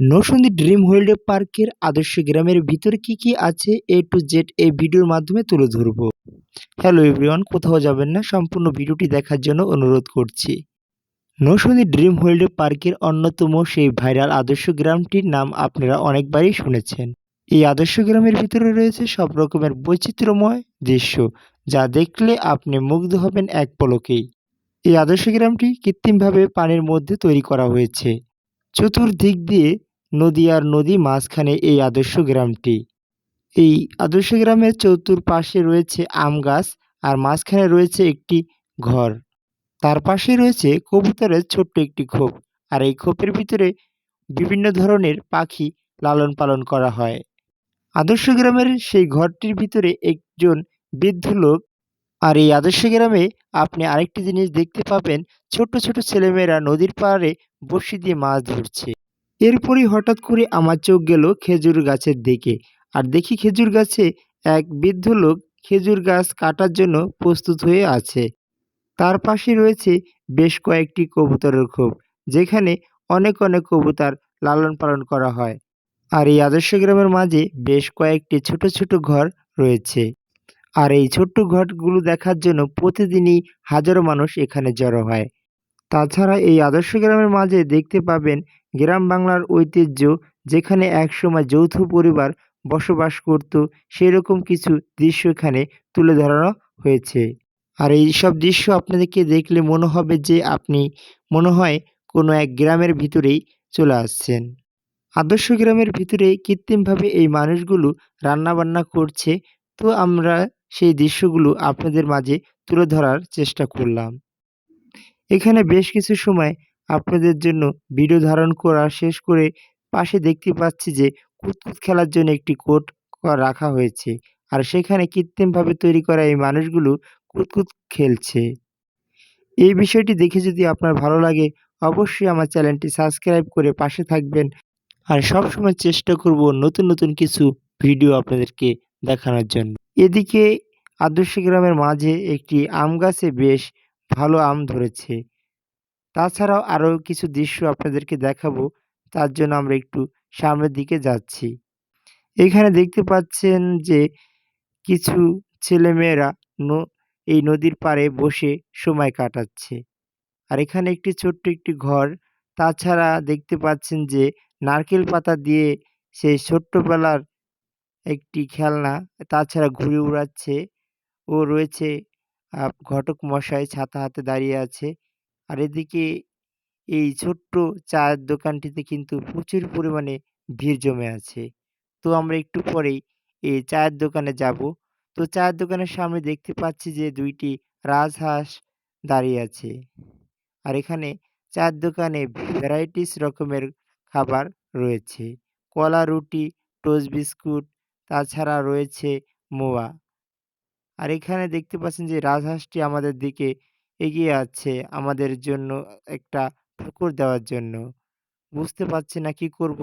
Narsingdi dream world পার্কের আদর্শ গ্রামের ভিতরে কি কি আছে এ টু জেড এই ভিডিওর মাধ্যমে তুলে ধরব। হ্যালো এভরিওয়ান কোথাও যাবেন না, সম্পূর্ণ ভিডিওটি দেখার জন্য অনুরোধ করছি। নরসিংদী ড্রিম ওয়ার্ল্ড পার্কের অন্যতম সেই ভাইরাল আদর্শ গ্রামটির নাম আপনারা অনেকবারই শুনেছেন। এই আদর্শ গ্রামের ভিতরে রয়েছে সব রকমের বৈচিত্র্যময় দৃশ্য, যা দেখলে আপনি মুগ্ধ হবেন এক পলকেই। এই আদর্শ গ্রামটি কৃত্রিমভাবে পানির মধ্যে তৈরি করা হয়েছে। চতুর্দিক দিয়ে নদী আর নদী মাঝখানে এই আদর্শ গ্রামটি। এই আদর্শ গ্রামের চতুর্পাশে রয়েছে আম গাছ আর মাঝখানে রয়েছে একটি ঘর। তার পাশে রয়েছে কবুতরের ছোট্ট একটি খোপ আর এই খোপের ভিতরে বিভিন্ন ধরনের পাখি লালন পালন করা হয়। আদর্শ গ্রামের সেই ঘরটির ভিতরে একজন বৃদ্ধ লোক আর এই আদর্শ গ্রামে আপনি আরেকটি জিনিস দেখতে পাবেন ছোট ছোট ছেলেমেয়েরা নদীর পাড়ে বড়শি দিয়ে মাছ ধরছে। এরপরই হঠাৎ করে আমার চোখ গেল খেজুর গাছের দিকে। আর দেখি খেজুর গাছে এক বৃদ্ধ লোক খেজুর গাছ কাটার জন্য প্রস্তুত হয়ে আছে। তার পাশে রয়েছে বেশ কয়েকটি কবুতরের খোপ, যেখানে অনেক অনেক কবুতর লালন পালন করা হয়। আর এই আদর্শ গ্রামের মাঝে বেশ কয়েকটি ছোট ছোট ঘর রয়েছে। আর এই ছোট্ট ঘরগুলো দেখার জন্য প্রতিদিনই হাজারো মানুষ এখানে জড়ো হয়। তাছাড়া এই আদর্শ গ্রামের মাঝে দেখতে পাবেন গ্রাম বাংলার ঐতিহ্য যেখানে একসময় যৌথ পরিবার বসবাস করত, সেরকম কিছু দৃশ্য এখানে তুলে ধরানো হয়েছে। আর এই সব দৃশ্য আপনাদেরকে দেখলে মনে হবে যে আপনি মনে হয় কোনো এক গ্রামের ভিতরেই চলে আসছেন। আদর্শ গ্রামের ভিতরে কৃত্রিমভাবে এই মানুষগুলো রান্নাবান্না করছে, তো আমরা সেই দৃশ্যগুলো আপনাদের মাঝে তুলে ধরার চেষ্টা করলাম। এখানে বেশ কিছু সময় আপনাদের জন্য ভিডিও ধারণ করা শেষ করে পাশে দেখতে পাচ্ছি যে কুতকুত খেলার জন্য একটি কোট রাখা হয়েছে। আর সেখানে কৃত্রিমভাবে তৈরি করা এই মানুষগুলো কুতকুত খেলছে। এই বিষয়টি দেখে যদি আপনার ভালো লাগে, অবশ্যই আমার চ্যানেলটি সাবস্ক্রাইব করে পাশে থাকবেন। আর সবসময় চেষ্টা করব নতুন নতুন কিছু ভিডিও আপনাদেরকে দেখানোর জন্য। এদিকে আদর্শ গ্রামের মাঝে একটি আম গাছে বেশ ভালো আম ধরেছে। তাছাড়াও আরও কিছু দৃশ্য আপনাদেরকে দেখাবো, তার জন্য আমরা একটু সামনের দিকে যাচ্ছি। এখানে দেখতে পাচ্ছেন যে কিছু ছেলেমেয়েরা এই নদীর পাড়ে বসে সময় কাটাচ্ছে। আর এখানে একটি ছোট্ট একটি ঘর, তাছাড়া দেখতে পাচ্ছেন যে নারকেল পাতা দিয়ে সেই ছোট্টবেলার একটি খেলনা, তাছাড়া ঘুরে উড়াচ্ছে। ও রয়েছে ঘটক মশাই ছাতা হাতে দাঁড়িয়ে আছে। আর এদিকে এই ছোট্ট চায়ের দোকানটিতে কিন্তু প্রচুর পরিমাণে ভিড় জমে আছে। তো আমরা একটু পরেই এই চায়ের দোকানে যাব। তো চায়ের দোকানের সামনে দেখতে পাচ্ছি যে দুইটি রাজহাঁস দাঁড়িয়ে আছে। আর এখানে চায়ের দোকানে ভ্যারাইটিস রকমের খাবার রয়েছে। কলা, রুটি, টোস্ট বিস্কুট, তাছাড়া রয়েছে মোয়া। আর এখানে দেখতে পাচ্ছেন যে রাজহাঁসটি আমাদের দিকে এগিয়ে আছে আমাদের জন্য একটা ঠাকুর দেওয়ার জন্য। বুঝতে পারছি না কি করব।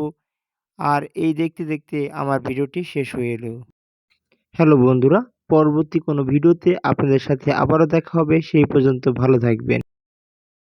আর এই দেখতে দেখতে আমার ভিডিওটি শেষ হয়ে এলো। হ্যালো বন্ধুরা, পরবর্তী কোনো ভিডিওতে আপনাদের সাথে আবারও দেখা হবে। সেই পর্যন্ত ভালো থাকবেন।